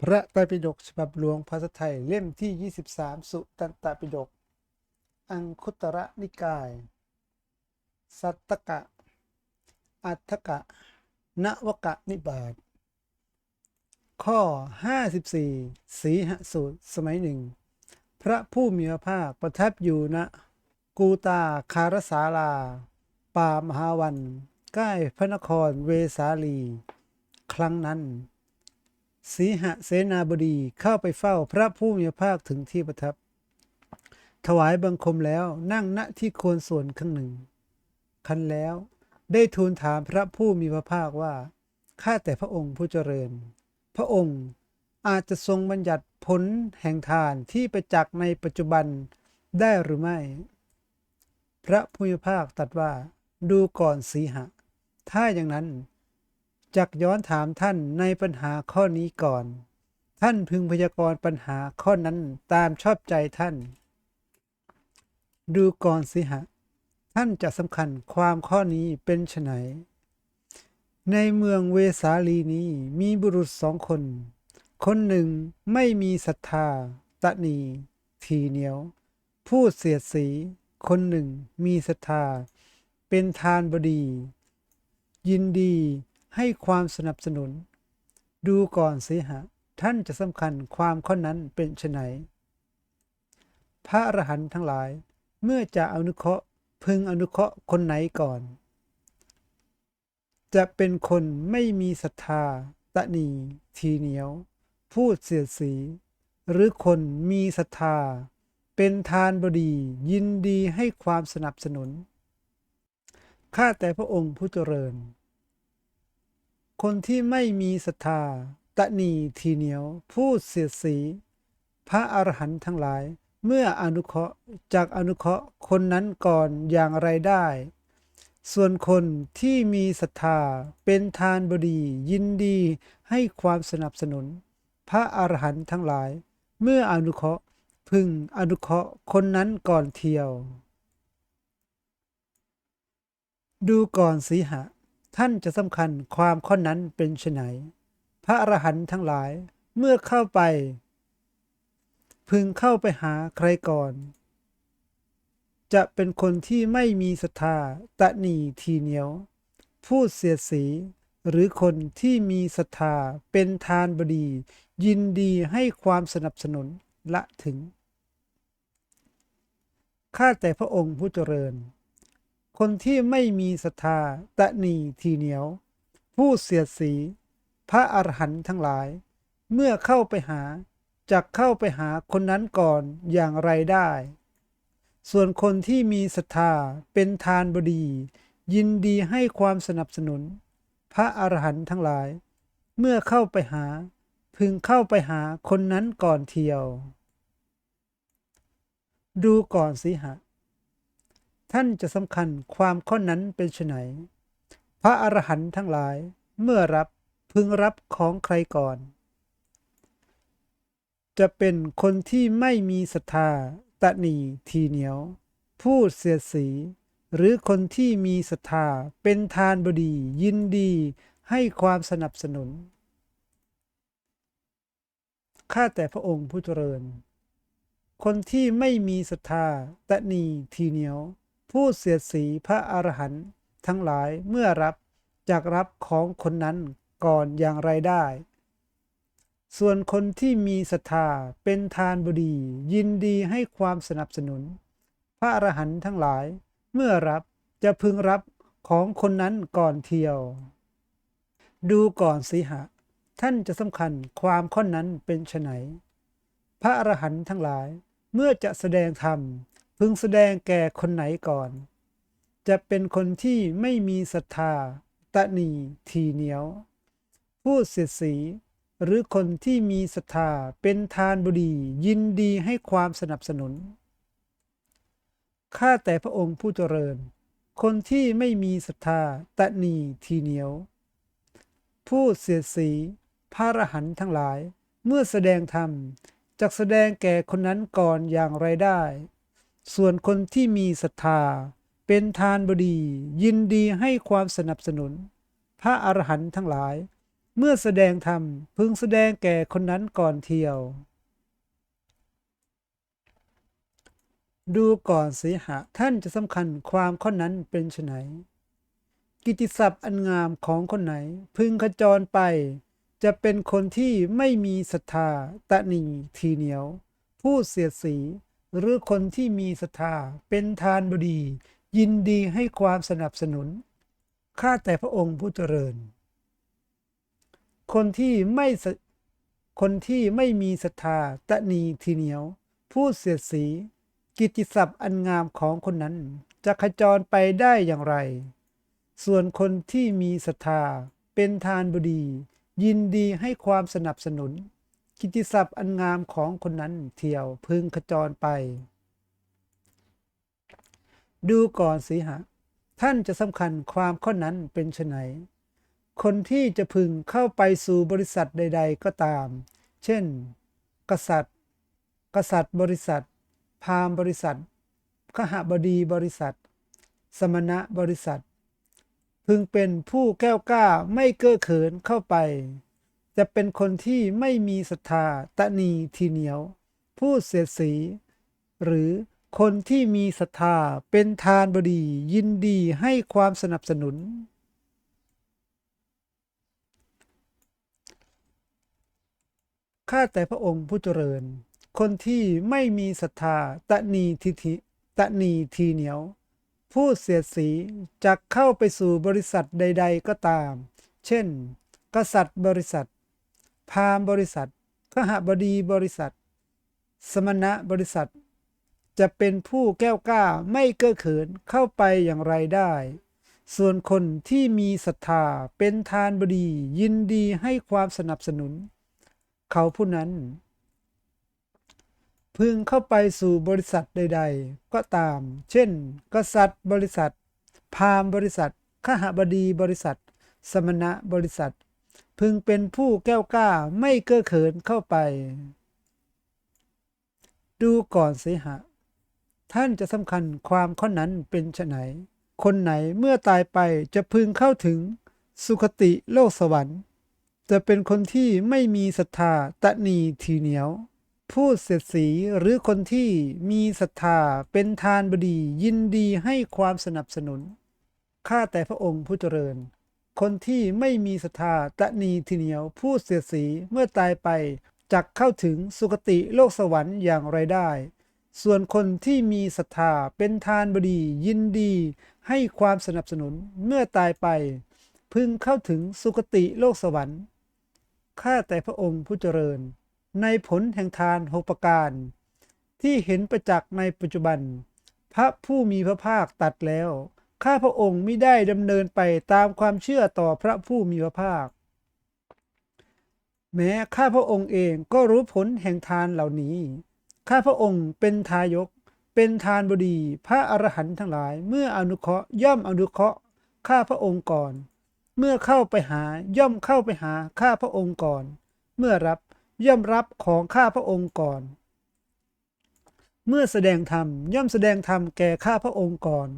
พระไตรปิฎกฉบับหลวงภาษาไทยเล่มที่ 23 สุตันตปิฎก อังคุตระนิกาย สัตตกะ อัฏฐกะ นวกะนิบาต ข้อ 54 สีหสูตร สมัยหนึ่ง พระผู้มีพระภาคประทับอยู่ณกูตาคารสาลา ป่ามหาวัน ใกล้พระนครเวสาลี ครั้งนั้น สีหเสนาบดีเข้าไปเฝ้าพระผู้มีพระภาคถึงที่ประทับ ถวายบังคมแล้วนั่งณที่โคนส่วนข้างหนึ่ง คันแล้วได้ทูลถามพระผู้มีพระภาคว่าข้าแต่พระองค์ผู้เจริญ พระองค์อาจจะทรงบัญญัติผลแห่งทานที่ประจักษ์ในปัจจุบันได้หรือไม่ พระผู้มีพระภาคตรัสว่าดูก่อนสีหะ ถ้าอย่างนั้น จักย้อนถามท่านในปัญหาข้อนี้ก่อน ท่านพึงพยากรณ์ปัญหาข้อนั้นตามชอบใจท่าน ดูก่อนสิหะ ท่านจะสำคัญความข้อนี้เป็นไฉนในเมืองเวสาลีนี้มีบุรุษสองคน คนหนึ่งไม่มีศรัทธา ตะนี ทีเหนียว พูดเสียดสี คนหนึ่งมีศรัทธา เป็นทานบดี ยินดี ให้ความสนับสนุน ดูก่อนสิหะ ท่านจะสำคัญความข้อนั้นเป็นไฉนพระอรหันต์ทั้งหลาย เมื่อจะอนุเคราะห์พึงอนุเคราะห์คนไหนก่อน จะเป็นคนไม่มีศรัทธา ตะนีทีเหนียว พูดเสียดสี หรือคนมีศรัทธา เป็นทานบดียินดีให้ความสนับสนุน ข้าแต่พระองค์ผู้เจริญ คนที่ไม่มีศรัทธาตะนีทีเหนียว พูดเสียดสี พระอรหันต์ทั้งหลาย เมื่ออนุเคราะห์จากอนุเคราะห์คนนั้นก่อนอย่างไรได้ ส่วนคนที่มีศรัทธาเป็นทานบดียินดีให้ความสนับสนุน พระอรหันต์ทั้งหลาย เมื่ออนุเคราะห์พึงอนุเคราะห์คนนั้นก่อนเทียว ดูก่อนสีหะ ท่านจะสำคัญความข้อนั้นเป็นไฉนพระอรหันต์ทั้งหลายเมื่อเข้าไป พึงเข้าไปหาใครก่อน จะเป็นคนที่ไม่มีศรัทธาตะหนีทีเหนียว พูดเสียสี หรือคนที่มีศรัทธาเป็นทานบดี ยินดีให้ความสนับสนุนละถึง ข้าแต่พระองค์ผู้เจริญ คนที่ไม่มีศรัทธาตะหนีทีเหนียว ผู้เสียดสี พระอรหันต์ทั้งหลาย เมื่อเข้าไปหาจะเข้าไปหาคนนั้นก่อนอย่างไรได้ ส่วนคนที่มีศรัทธาเป็นทานบดี ยินดีให้ความสนับสนุน พระอรหันต์ทั้งหลาย เมื่อเข้าไปหา พึงเข้าไปหาคนนั้นก่อนเทียว ดูก่อนสิหะ ท่านจะสำคัญความข้อนั้นเป็นไฉนพระอรหันต์ทั้งหลายเมื่อรับพึงรับของใครก่อน จะเป็นคนที่ไม่มีศรัทธาตะนีทีเหนียว พูดเสียสี หรือคนที่มีศรัทธาเป็นทานบดียินดีให้ความสนับสนุน ข้าแต่พระองค์ผู้เจริญ คนที่ไม่มีศรัทธาตะนีทีเหนียว พูดเสียดสีพระอรหันต์ทั้งหลายเมื่อรับจากรับของคนนั้นก่อนอย่างไรได้ ส่วนคนที่มีศรัทธาเป็นทานบดียินดีให้ความสนับสนุน พระอรหันต์ทั้งหลาย เมื่อรับจะพึงรับของคนนั้นก่อนเที่ยว ดูก่อนสิหะ ท่านจะสำคัญความข้อนั้นเป็นไฉนพระอรหันต์ทั้งหลายเมื่อจะแสดงธรรม พึงแสดงแก่คนไหนก่อน จะเป็นคนที่ไม่มีศรัทธา ตะนีทีเหนียวพูดเสียดสีหรือคนที่มีศรัทธาเป็นทานบดียินดีให้ความสนับสนุน ข้าแต่พระองค์ผู้เจริญ คนที่ไม่มีศรัทธาตะนีทีเหนียวพูดเสียดสีพระอรหันต์ทั้งหลาย เมื่อแสดงธรรมจักแสดงแก่คนนั้นก่อนอย่างไรได้ ส่วนคนที่มีศรัทธา เป็นทานบดี ยินดีให้ความสนับสนุน พระอรหันต์ทั้งหลาย เมื่อแสดงธรรมพึงแสดงแก่คนนั้นก่อนเที่ยว ดูก่อนสิหะท่านจะสำคัญความข้อนั้นเป็นไฉนกิติศัพท์อันงามของคนไหน พึงขจรไป จะเป็นคนที่ไม่มีศรัทธาตะหนีทีเหนียว ผู้เสียสี หรือคนที่มีศรัทธาเป็นทานบดี ยินดีให้ความสนับสนุน ข้าแต่พระองค์ผู้เจริญ คนที่ไม่คนที่ไม่มีศรัทธาตะนีทีเหนียวผู้เสียดสี กิตติศัพท์อันงามของคนนั้น จะขจรไปได้อย่างไร ส่วนคนที่มีศรัทธาเป็นทานบดี ยินดีให้ความสนับสนุน กิติศัพท์อันงามของคนนั้นเที่ยวพึงขจรไป ดูก่อนสิหะ ท่านจะสำคัญความข้อนั้นเป็นไฉนคนที่จะพึงเข้าไปสู่บริษัทใด ๆ ก็ตาม เช่น กษัตริย์ กษัตริย์บริษัท พามบริษัท ขหบดีบริษัท สมณะบริษัท พึงเป็นผู้แก้วกล้าไม่เก้อเขินเข้าไป จะเป็นคนที่ไม่มีศรัทธาตะนีทีเหนียวผู้เสียดสี หรือคนที่มีศรัทธาเป็นทานบดียินดีให้ความสนับสนุน ข้าแต่พระองค์ผู้เจริญ คนที่ไม่มีศรัทธาตะนีทิฐิตะนีทีเหนียวผู้เสียดสีจะเข้าไปสู่บริษัทใด ๆก็ตาม เช่น กษัตริย์บริษัท พามบริษัทขหบดีบริษัท สมณะบริษัท จะเป็นผู้แก้วกล้าไม่เก้อเขินเข้าไปอย่างไรได้ ส่วนคนที่มีศรัทธาเป็นทานบดียินดีให้ความสนับสนุน เขาผู้นั้น พึงเข้าไปสู่บริษัทใด ๆ ก็ตาม เช่น กษัตริย์บริษัท พามบริษัทขหบดีบริษัท สมณะบริษัท พึงเป็นผู้แก้วกล้าไม่เก้อเขินเข้าไป ดูก่อนสิหะ ท่านจะสำคัญความข้อนั้นเป็นไฉนคนไหนเมื่อตายไปจะพึงเข้าถึงสุคติโลกสวรรค์ จะเป็นคนที่ไม่มีศรัทธาตะนีทีเหนียว ผู้เสียดสีหรือคนที่มีศรัทธาเป็นทานบดียินดีให้ความสนับสนุน ข้าแต่พระองค์ผู้เจริญ คนที่ไม่มีศรัทธาตะนีทีเหนียวผู้เสียสีเมื่อตายไปจักเข้าถึงสุคติโลกสวรรค์อย่างไรได้ ส่วนคนที่มีศรัทธาเป็นทานบดียินดี ให้ความสนับสนุนเมื่อตายไป พึงเข้าถึงสุคติโลกสวรรค์ข้าแต่พระองค์ผู้เจริญ ในผลแห่งทานหกประการ ที่เห็นประจักษ์ในปัจจุบัน พระผู้มีพระภาคตัดแล้ว ข้าพระองค์ไม่ได้ดำเนินไปตามความเชื่อต่อพระผู้มีพระภาค แม้ข้าพระองค์เองก็รู้ผลแห่งทานเหล่านี้ ข้าพระองค์เป็นทายก เป็นทานบดี พระอรหันต์ทั้งหลาย เมื่ออนุเคราะห์ย่อมอนุเคราะห์ ข้าพระองค์ก่อน เมื่อเข้าไปหาย่อมเข้าไปหาข้าพระองค์ก่อน เมื่อรับย่อมรับของข้าพระองค์ก่อน เมื่อแสดงธรรมย่อมแสดงธรรมแก่ข้าพระองค์ก่อน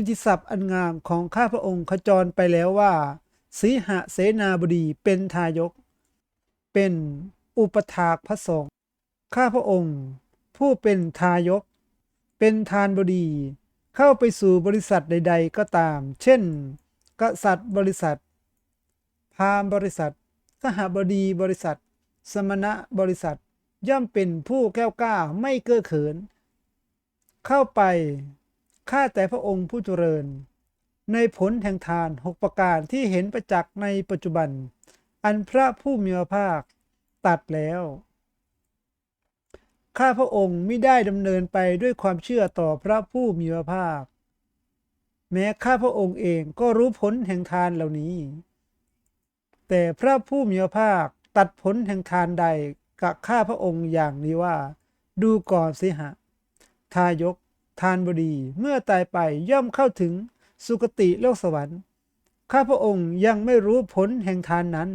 กิติศัพท์อันงามของข้าพระองค์ขจรไปแล้วว่าสีหะเสนาบดีเป็นทายก เป็นอุปถากพระสงฆ์ข้าพระองค์ ผู้เป็นทายก เป็นทานบดี เข้าไปสู่บริษัทใด ๆ ก็ตาม เช่น กษัตริย์บริษัท พามบริษัทขหบดีบริษัท สมณะบริษัทย่อมเป็นผู้แก้วกล้าไม่เก้อเขิน เข้าไป ข้าแต่พระองค์ผู้เจริญ ในผลแห่งทานหกประการที่เห็นประจักษ์ในปัจจุบัน อันพระผู้มีพระภาคตัดแล้ว ข้าพระองค์ไม่ได้ดำเนินไปด้วยความเชื่อต่อพระผู้มีพระภาค แม้ข้าพระองค์เองก็รู้ผลแห่งทานเหล่านี้ แต่พระผู้มีพระภาคตัดผลแห่งทานใดกับข้าพระองค์อย่างนี้ว่า ดูก่อนสิหะ ทายก ทานบดีเมื่อตายไปย่อมเข้าถึงสุคติโลกสวรรค์ ข้าพระองค์ยังไม่รู้ผลแห่งทานนั้น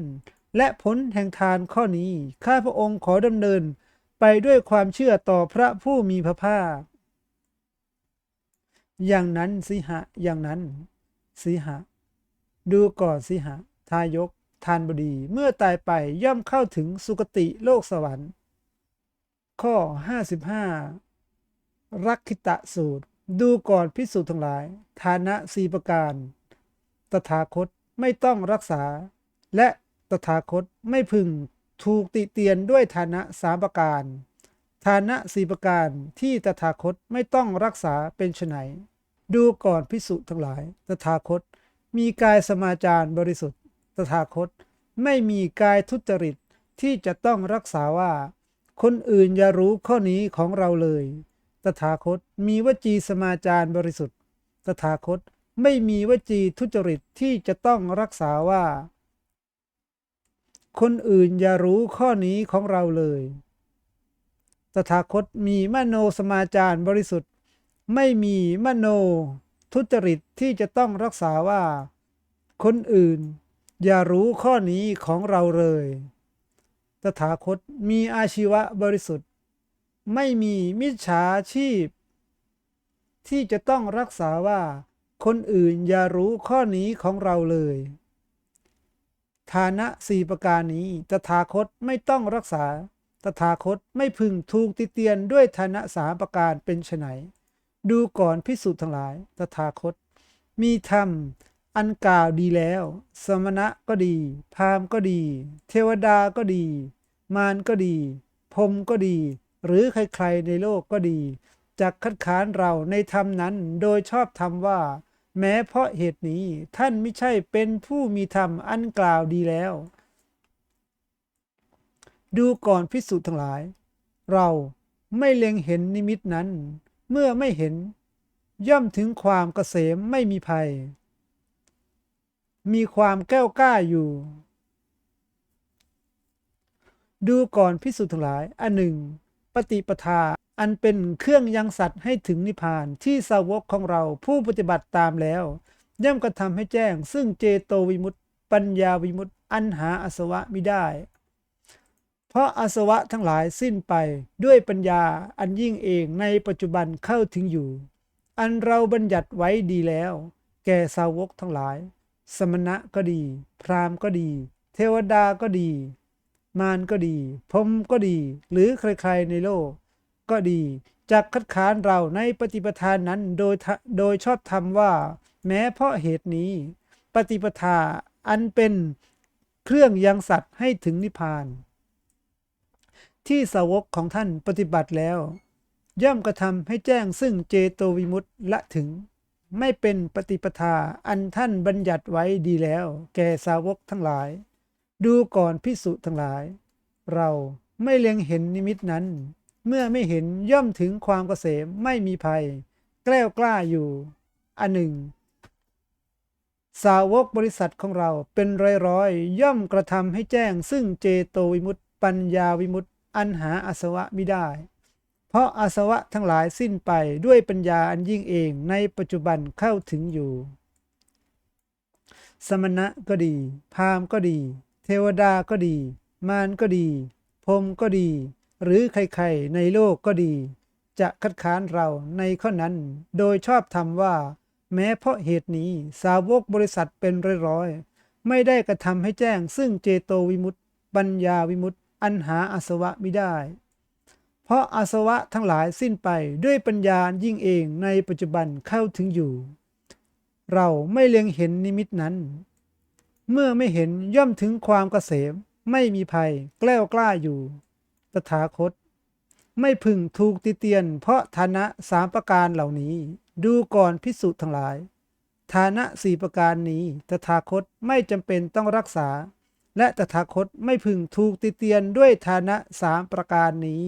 และผลแห่งทานข้อนี้ ข้าพระองค์ขอดำเนินไปด้วยความเชื่อต่อพระผู้มีพระภาค อย่างนั้นสิหะ อย่างนั้น สิหะ ดูก่อนสิหะ ทายก ทานบดีเมื่อตายไปย่อมเข้าถึงสุคติโลกสวรรค์ ข้อ 55 รักขิตะสูตร ดูก่อนพิสูจน์ทั้งหลาย ฐานะสีประการ ตถาคตไม่ต้องรักษา และตถาคตไม่พึงถูกติเตียนด้วยฐานะสามประการ ฐานะสีประการที่ตถาคตไม่ต้องรักษาเป็นไฉนดูก่อนพิสุทั้งหลาย ตถาคต มีกายสมาจารบริสุทธิ์ ตถาคตไม่มีกายทุจริตที่จะต้องรักษาว่า คนอื่นอย่ารู้ข้อนี้ของเราเลย ตถาคตมีวจีสมาจารบริสุทธิ์ ตถาคตไม่มีวจีทุจริตที่จะต้องรักษาว่า คนอื่นอย่ารู้ข้อนี้ของเราเลย ตถาคตมีมโนสมาจารบริสุทธิ์ ไม่มีมโนทุจริตที่จะต้องรักษาว่า คนอื่นอย่ารู้ข้อนี้ของเราเลย ตถาคตมีอาชีวะบริสุทธิ์ ไม่มีมิจฉาชีพ ที่จะต้องรักษาว่า คนอื่นอย่ารู้ข้อนี้ของเราเลย ฐานะสี่ประการนี้ตถาคตไม่ต้องรักษา ตถาคตไม่พึงถูกติเตียนด้วยฐานะสามประการเป็นไฉนดูก่อนพิสูจน์ทั้งหลาย ตถาคต มีธรรมอันกล่าวดีแล้ว สมณะก็ดี พราหมณ์ก็ดี เทวดาก็ดี มารก็ดีพรมก็ดี หรือใครๆในโลกก็ดีจักคัดค้านเราในธรรมนั้นโดยชอบธรรมว่า แม้เพราะเหตุนี้ท่านไม่ใช่เป็นผู้มีธรรมอันกล่าวดีแล้ว ดูก่อนพิสูจน์ทั้งหลาย เราไม่เล็งเห็นนิมิตนั้น เมื่อไม่เห็น ย่อมถึงความเกษมไม่มีภัย มีความแก้วกล้าอยู่ ดูก่อนพิสูจน์ทั้งหลายอันหนึ่ง ปฏิปทา อันเป็นเครื่องยังสัตว์ให้ถึงนิพพานที่สาวกของเราผู้ปฏิบัติตามแล้ว ย่อมกระทำให้แจ้ง ซึ่งเจโตวิมุตติ ปัญญาวิมุตติ อันหาอาสวะมิได้ เพราะอาสวะทั้งหลายสิ้นไปด้วยปัญญาอันยิ่งเองในปัจจุบันเข้าถึงอยู่ อันเราบัญญัติไว้ดีแล้ว แก่สาวกทั้งหลาย สมณะก็ดี พราหมณ์ก็ดี เทวดาก็ดี มารก็ดีพรมก็ดี หรือใครๆในโลก ก็ดีจักคัดค้านเราในปฏิปทานนั้นโดยโดยชอบธรรมว่า แม้เพราะเหตุนี้ ปฏิปทาอันเป็นเครื่องยังสัตว์ให้ถึงนิพพาน ที่สาวกของท่านปฏิบัติแล้ว ย่อมกระทำให้แจ้งซึ่งเจโตวิมุตติละถึง ไม่เป็นปฏิปทาอันท่านบัญญัติไว้ดีแล้ว แก่สาวกทั้งหลาย ดูก่อนพิสุทั้งหลาย เราไม่เล็งเห็นนิมิตนั้น เมื่อไม่เห็นย่อมถึงความเกษมไม่มีภัย แกล้วกล้าอยู่ อันหนึ่ง สาวกบริษัทของเราเป็นร้อยๆย่อมกระทำให้แจ้ง ซึ่งเจโตวิมุตติปัญญาวิมุตติอันหาอาสวะไมิได้ เพราะอาสวะทั้งหลายสิ้นไปด้วยปัญญาอันยิ่งเองในปัจจุบันเข้าถึงอยู่ สมณะก็ดี พามก็ดี เทวดาก็ดี มารก็ดี พรมก็ดี หรือใครๆในโลกก็ดี จะคัดค้านเราในข้อนั้น โดยชอบธรรมว่า แม้เพราะเหตุนี้สาวกบริษัทเป็นร้อยๆไม่ได้กระทำให้แจ้ง ซึ่งเจโตวิมุตติปัญญาวิมุตติอันหาอาสวะไมิได้ เพราะอาสวะทั้งหลายสิ้นไปด้วยปัญญายิ่งเองในปัจจุบันเข้าถึงอยู่ เราไม่เล็งเห็นนิมิตนั้น เมื่อไม่เห็นย่อมถึงความเกษม ไม่มีภัย แกล้วกล้าอยู่ ตถาคต ไม่พึงถูกติเตียน เพราะฐานะสามประการเหล่านี้ ดูก่อนพิสูจน์ทั้งหลาย ฐานะสี่ประการนี้ ตถาคตไม่จำเป็นต้องรักษา และตถาคตไม่พึงถูกติเตียนด้วยฐานะสามประการนี้